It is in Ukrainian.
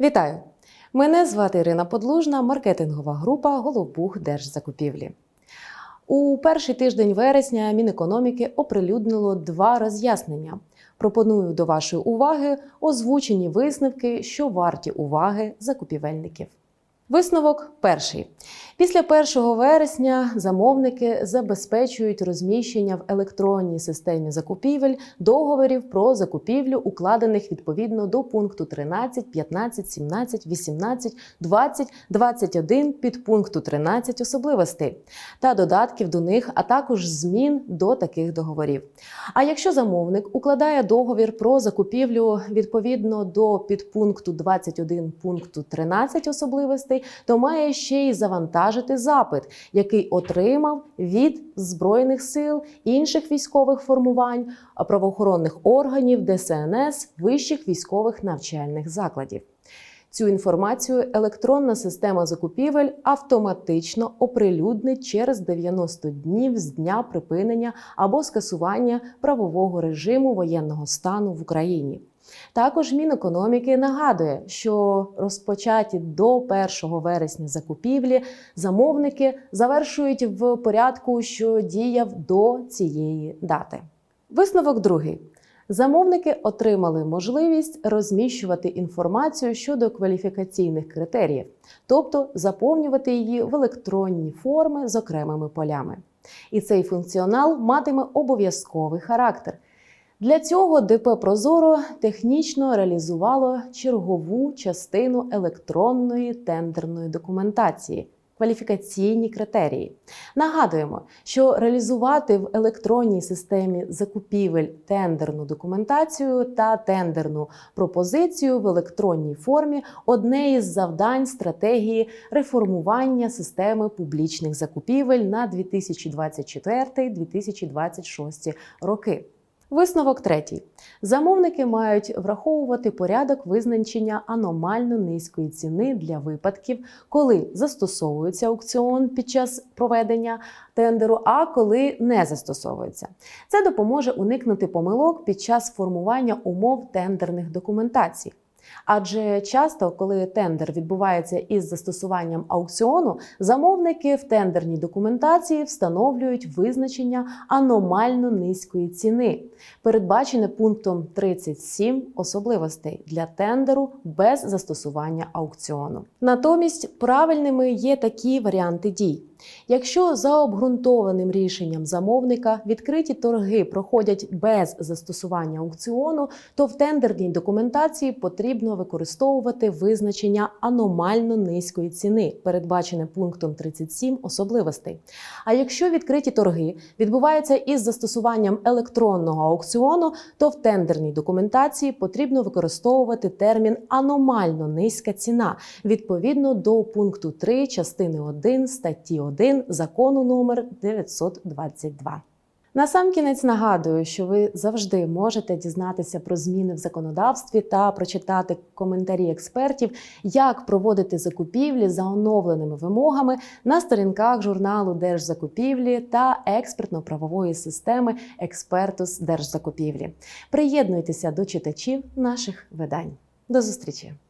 Вітаю! Мене звати Ірина Подлужна, маркетингова група Головбух Держзакупівлі. У перший тиждень вересня Мінекономіки оприлюднило два роз'яснення. Пропоную до вашої уваги озвучені висновки, що варті уваги закупівельників. Висновок перший. Після 1 вересня замовники забезпечують розміщення в електронній системі закупівель договорів про закупівлю, укладених відповідно до пункту 13, 15, 17, 18, 20, 21 підпункту 13 особливостей та додатків до них, а також змін до таких договорів. А якщо замовник укладає договір про закупівлю відповідно до підпункту 21 пункту 13 особливостей, то має ще й завантажити запит, який отримав від збройних сил, інших військових формувань, правоохоронних органів, ДСНС, вищих військових навчальних закладів. Цю інформацію електронна система закупівель автоматично оприлюднить через 90 днів з дня припинення або скасування правового режиму воєнного стану в Україні. Також Мінекономіки нагадує, що розпочаті до 1 вересня закупівлі замовники завершують в порядку, що діяв до цієї дати. Висновок другий. Замовники отримали можливість розміщувати інформацію щодо кваліфікаційних критеріїв, тобто заповнювати її в електронні форми з окремими полями. І цей функціонал матиме обов'язковий характер. Для цього ДП Прозоро технічно реалізувало чергову частину електронної тендерної документації. Кваліфікаційні критерії. Нагадуємо, що реалізувати в електронній системі закупівель тендерну документацію та тендерну пропозицію в електронній формі одне із завдань стратегії реформування системи публічних закупівель на 2024-2026 роки. Висновок третій. Замовники мають враховувати порядок визначення аномально низької ціни для випадків, коли застосовується аукціон під час проведення тендеру, а коли не застосовується. Це допоможе уникнути помилок під час формування умов тендерних документацій. Адже часто, коли тендер відбувається із застосуванням аукціону, замовники в тендерній документації встановлюють визначення аномально низької ціни, передбачене пунктом 37 особливостей для тендеру без застосування аукціону. Натомість правильними є такі варіанти дій. Якщо за обґрунтованим рішенням замовника відкриті торги проходять без застосування аукціону, то в тендерній документації потрібно використовувати визначення аномально низької ціни, передбачене пунктом 37 особливостей. А якщо відкриті торги відбуваються із застосуванням електронного аукціону, то в тендерній документації потрібно використовувати термін аномально низька ціна відповідно до пункту 3 частини 1 статті 1 закону номер 922. Насамкінець нагадую, що ви завжди можете дізнатися про зміни в законодавстві та прочитати коментарі експертів, як проводити закупівлі за оновленими вимогами на сторінках журналу Держзакупівлі та експертно-правової системи Експертус Держзакупівлі. Приєднуйтеся до читачів наших видань. До зустрічі!